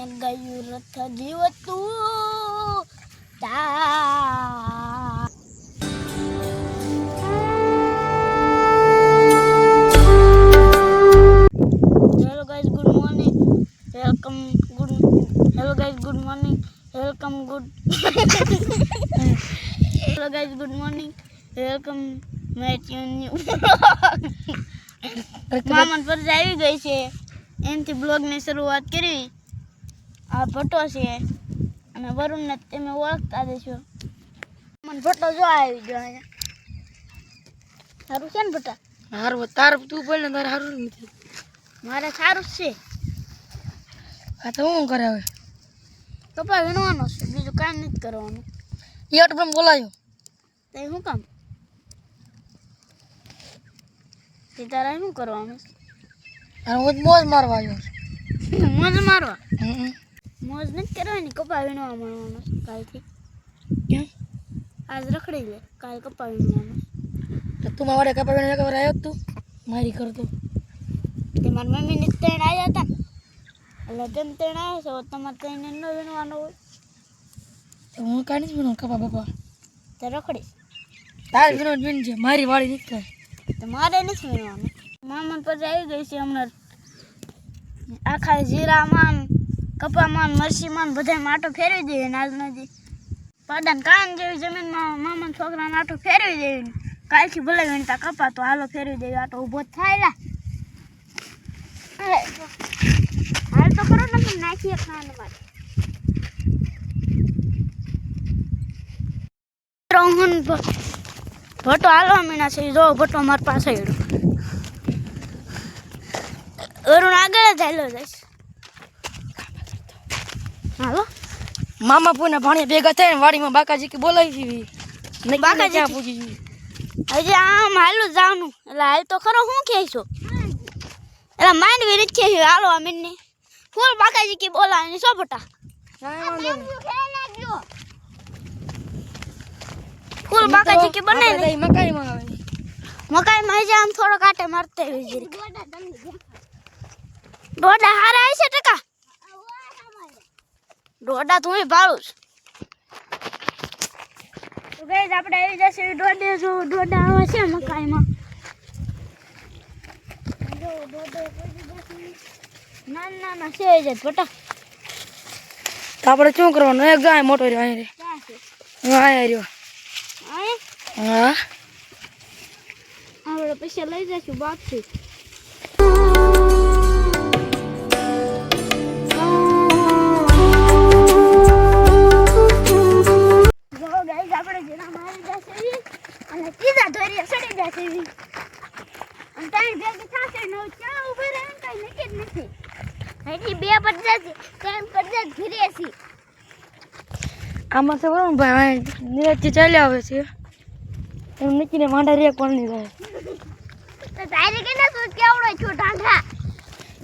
ને ગયું રથ જીવતું તા hello guys good morning welcome good hello guys good morning welcome good hello guys good morning welcome match ન્યુ મામન પર આવી ગઈ છે. એમથી બ્લોગની શરૂઆત કરી. આ ભટ્ટો છે. અને વરુણને તમે ઓળખતા દેશો. મને ભટ્ટો જો આવી ગયો અહીંયા. સારું છે ને ભટ્ટા? હારું તાર તું બોલ ને તારે સારું નથી. મારે સારું જ છે. આ તો હું કરે હવે? કપા વીણવાનો છે બીજું કામ નથી કરવાનું. યટ પણ બોલાયો. તે શું કામ? તે તારા શું કરવાનું? હું જ મોજ મારવા આવ્યો મોજ મારવા? હમ. મોજ નથી કરવાની કપા વીણવા મળવાનો કાલથી. કેમ? આજ રખડી લે કાલ કપા વીણવાનો તો મારે કપા વેણ ખબર આવ્યો તું? મારી કરતો તે. મારી મમ્મીને ત્રણ આવ્યા હતા. તેમ ત્રણ આવ્યા છે તમારે ત્રણ ન વીણવાનો હોય. તો હું કાંઈ નથી વીણો કપા બાપા? તો રખડીશ તારે વીણો વીણ છે મારી વાળી નથી તો મારે નથી વીણવાનું. મામા પર આવી ગઈ છે હમણાં. આખા જીરામાં ને કપામાં ને મરચીમાં ને માટો ફેરવી દેવી ને આજ નથી. પાડાને કાન જેવી જમીનમાં મામા છોકરાને આટો ફેરવી દેવી ને. કાલથી ભલે વીણતા કપા તો હાલો ફેરવી દેવી આટો ઊભો થાય હાલ તો કરો ને નાખીએ ખાવાનું માટે રોહન ભટ્ટો હાલવા મીણા છે, જો ભટ્ટો મારી પાસે અરુણ આગળ જ હાલ્યો જઈશ. હાલો. મામા પૂને ભાણિયા ભેગા થઈને વાડીમાં બાકાજી કે બોલાવી હતી બાકાજી પૂછી જોઈ હજી આમ હાલું જવાનું એટલે હાલ તો ખરો હું કહેશો એટલે માંડવી રીત છે હાલો અમીનને ફૂલ બાકાજી કે બોલાવીને સો નહીં. ફૂલ બાકાજી કે બને બનાવી તો મકાઈ માં મકાઈ માં હજી આમ થોડો કાંટે મારતે ડોડા હારા હશે ટકા. ડોડા તું ભાડું તો ગઈઝ આપણે આવી જશે ડોડે જો ડોડા આવે છે મકાઈમાં. જો ડોડે નાના નાના છે જ બટા તો આપણે શું કરવાનું? એક ગાય મોટો રહ્યો અહીં રે ક્યાં છે? રહ્યો. હા. આપણે પૈસા લઈ જશું બાપથી. તો બરાબર ભાઈ નિરાજથી ચાલ્યા આવે છે. એમ નીકળીને માંડા રહ્યા કોણ નહીં થાય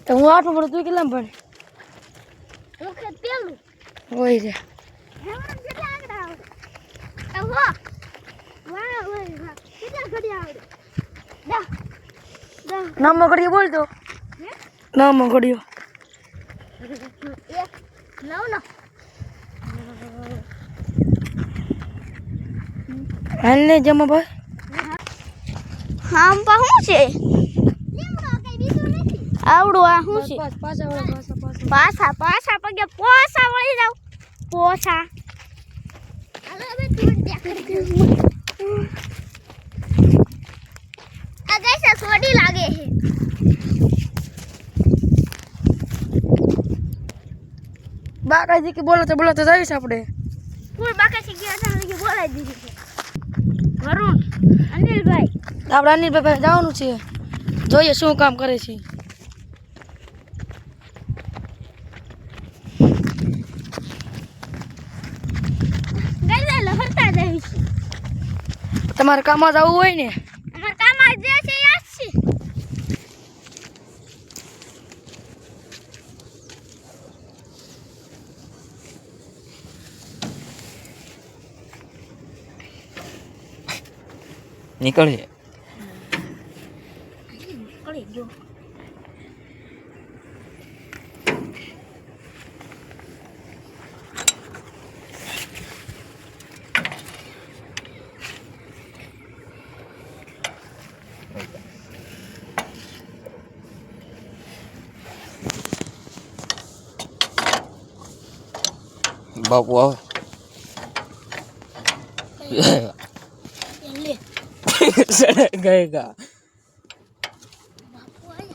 તો હું આઠમું પડું તું કેટલા ભણે? હોય છે. કેટલા આંકડા આવડે? એ હો? વાહ વાહ વાહ કેટલા ઘડી આવડે દા દા નામો ઘડીએ બોલતો હે? નામો ઘડીઓ એક નવ નો હાલ ને જમા ભાઈ. આમ પા શું છે? આવડું આ શું છે? પાછા પાછા વળો, પાછા પાછા. પાછા પાછા પગે પોસા વળી જાવ પોસા. સોડી લાગે છે. બાકાજી કે બોલો તો બોલો તો જઈશ આપણે ફૂલ બાકા છે ગયા બોલાવી દીધી વરુણ અનિલભાઈ. આપણે અનિલભાઈ પાસે જવાનું છે. જોઈએ શું કામ કરે છે. તમારે કામમાં જવું હોય ને. નીકળીએ bọc quá. સડાઈ ગઈ કા બાપુ सड़ा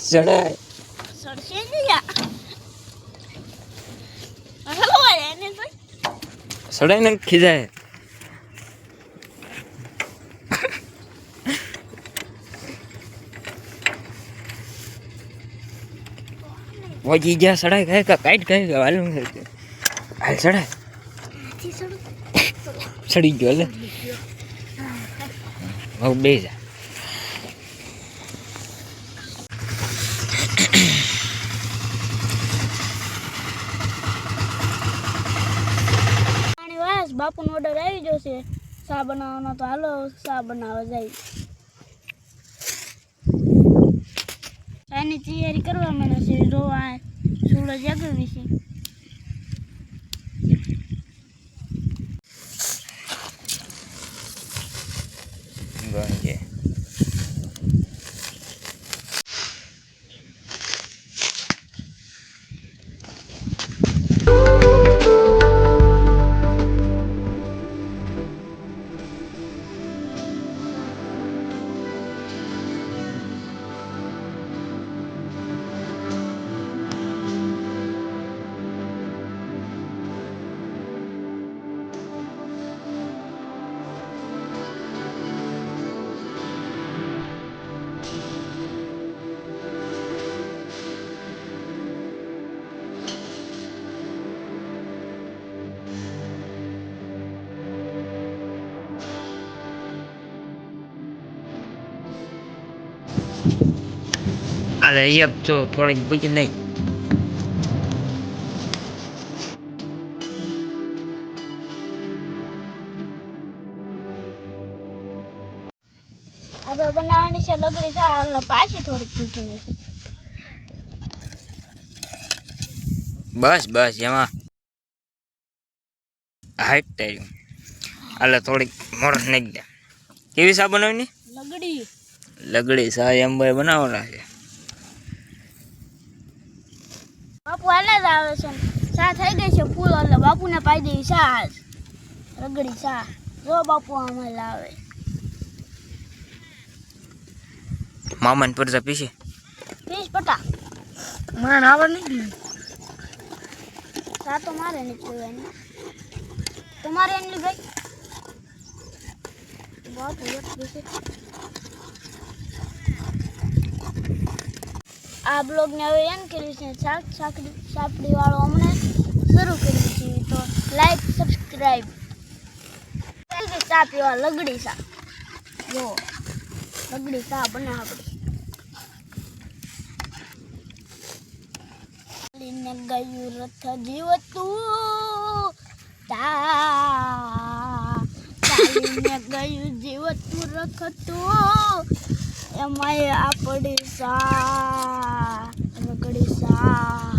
સડાઈ સડશે જ યા? હલો એને सड़ा સડાઈ ને ખીજાય. વજી ગયા સડાઈ ગઈ કા કાઈટ ગઈ કા હાલ હાલ સડાઈ નથી સડી ગયો લે હવે બે જા બાપુનો ઓર્ડર આવી જશે સા બનાવવાનો તો હાલો સા બનાવવા જાય. એની તૈયારી કરવા મને છે રોવા સૂરજ આગળ 不让你。进 તો થોડીક બીજી નહીં આપણે બનાવવાની છે લગડી પાછી થોડીક બસ બસ એમાં હાઈટ ટાઈમ એટલે થોડીક મોરસ નાખી દે કેવી સા બનાવવાની લગડી લગડી સા એમ ભાઈ બનાવવાના છે. બાપુ જ આવે છે. સા થઈ ગઈ છે ફૂલ એટલે બાપુને પાઈ દેવી સા આજ રગડી ચા જો બાપુ આમાં લાવે મામાને પરજા પીશે? પીસ પટા મને આવડ નહીં ગયું ચા તો મારે નથી પીવાની. તમારે એની ભાઈ. બાપુ એક પીશે આ બ્લોગને હવે એમ કર્યું છે, શાક સાકડી સાપડી વાળો અમને શરૂ કર્યું છે. તો લાઈક સબસ્ક્રાઈબ ચા પીવા લગડી ચા. જો, લગડી ચા બનાવડી ચાલીને ગયું રથ જીવતું ચાલીને ગયું જીવતું રખતું. એમાંય આપડી સા સા